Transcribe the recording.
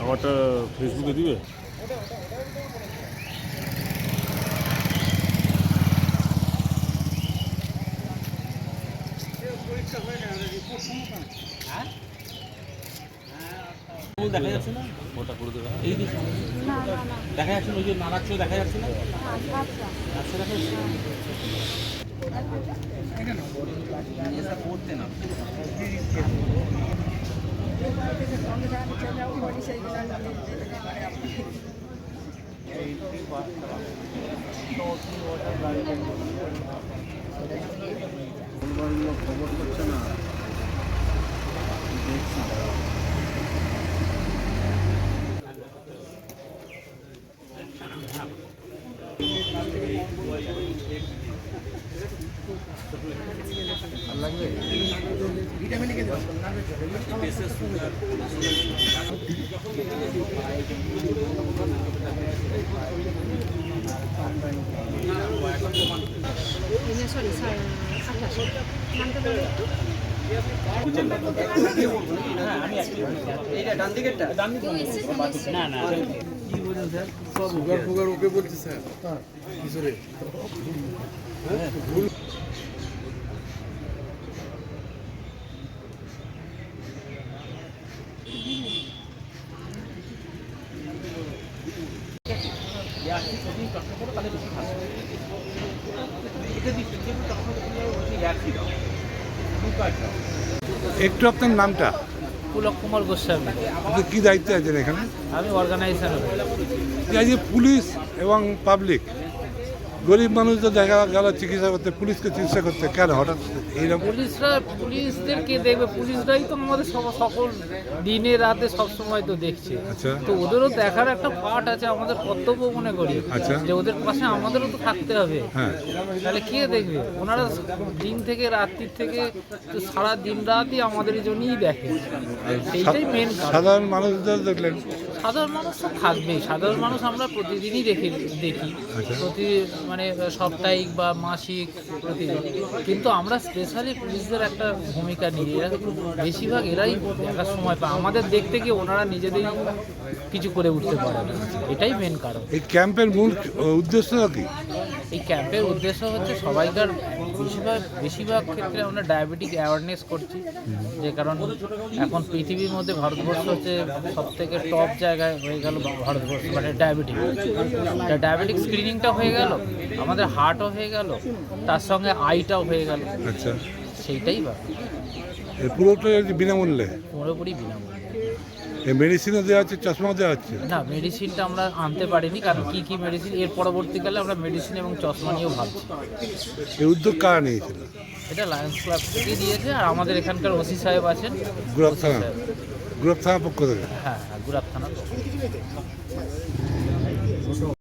আমারটা ফেসবুকে দিবে? দেখা যাচ্ছে না ওটা করে দেবে এই দিকে। দেখা যাচ্ছে না ওই যে নাড়াচ্ছিল দেখা যাচ্ছে না? আচ্ছা। দেখা যাচ্ছে। না খবর করছে না দেখছি ভালো লাগবে সরি স্যার আঠাশ নামটা বলুন একটু না না। ফুগার একটু আপনার নামটা। পুলক কুমার গোস্বামী। আপনি কি দায়িত্বে আছেন এখানে? আমি অর্গানাইজেশন পুলিশ এবং পাবলিক গরিব মানুষদের দেখা গেল চিকিৎসা করতে পুলিশকে চিকিৎসা করতে কেন হঠাৎ এইরকম? পুলিশরা পুলিশদের কে দেখবে পুলিশরাই তো আমাদের সব সকল দিনে রাতে সব সময় তো দেখছে। আচ্ছা। তো ওদেরও দেখার একটা পার্ট আছে আমাদের কর্তব্য মনে করি আচ্ছা। যে ওদের পাশে আমাদেরও তো থাকতে হবে। হ্যাঁ। তাহলে কে দেখবে? ওনারা দিন থেকে রাত্রির থেকে সারা দিন রাতই আমাদের জন্যই দেখে। সেইটাই মেন সাধারণ মানুষদের দেখলেন সাধারণ মানুষ তো থাকবেই। সাধারণ মানুষ আমরা প্রতিদিনই দেখি দেখি। প্রতি মানে সাপ্তাহিক বা মাসিক প্রতিদিন। কিন্তু আমরা স্পেশালি পুলিশদের একটা ভূমিকা নিই। এরা বেশিরভাগ এরাই দেখার সময় পায়। আমাদের দেখতে গিয়ে ওনারা নিজেদেরই কিছু করে উঠতে পারে না। এটাই মেন কারণ। এই ক্যাম্পের মূল উদ্দেশ্য কি? এই ক্যাম্পের উদ্দেশ্য হচ্ছে সবাইকার বেশিরভাগ বেশিরভাগ ক্ষেত্রে আমরা ডায়াবেটিক অ্যাওয়ারনেস করছি। যে কারণ এখন পৃথিবীর মধ্যে ভারতবর্ষ হচ্ছে সব থেকে টপ জায়গায় হয়ে গেল ভারতবর্ষ মানে ডায়াবেটিক ডায়াবেটিক স্ক্রিনিংটা হয়ে গেল আমাদের হার্টও হয়ে গেল তার সঙ্গে আইটাও হয়ে গেল। আচ্ছা। সেইটাই পুরোটাই বিনামূল্যে? পুরোপুরি বিনামূল্যে। মেডিসিনও দেওয়া হচ্ছে চশমাও দেওয়া হচ্ছে না মেডিসিনটা আমরা আনতে পারিনি কারণ কি কি মেডিসিন এর পরবর্তীকালে আমরা মেডিসিন এবং চশমা নিয়েও ভাবছি। এই উদ্যোগ কারা নিয়েছিল এটা লায়ন্স ক্লাব থেকে দিয়েছে আর আমাদের এখানকার ওসি সাহেব আছেন। গুরাব থানা। গুরাব থানা পক্ষ থেকে। হ্যাঁ হ্যাঁ গুরাব থানার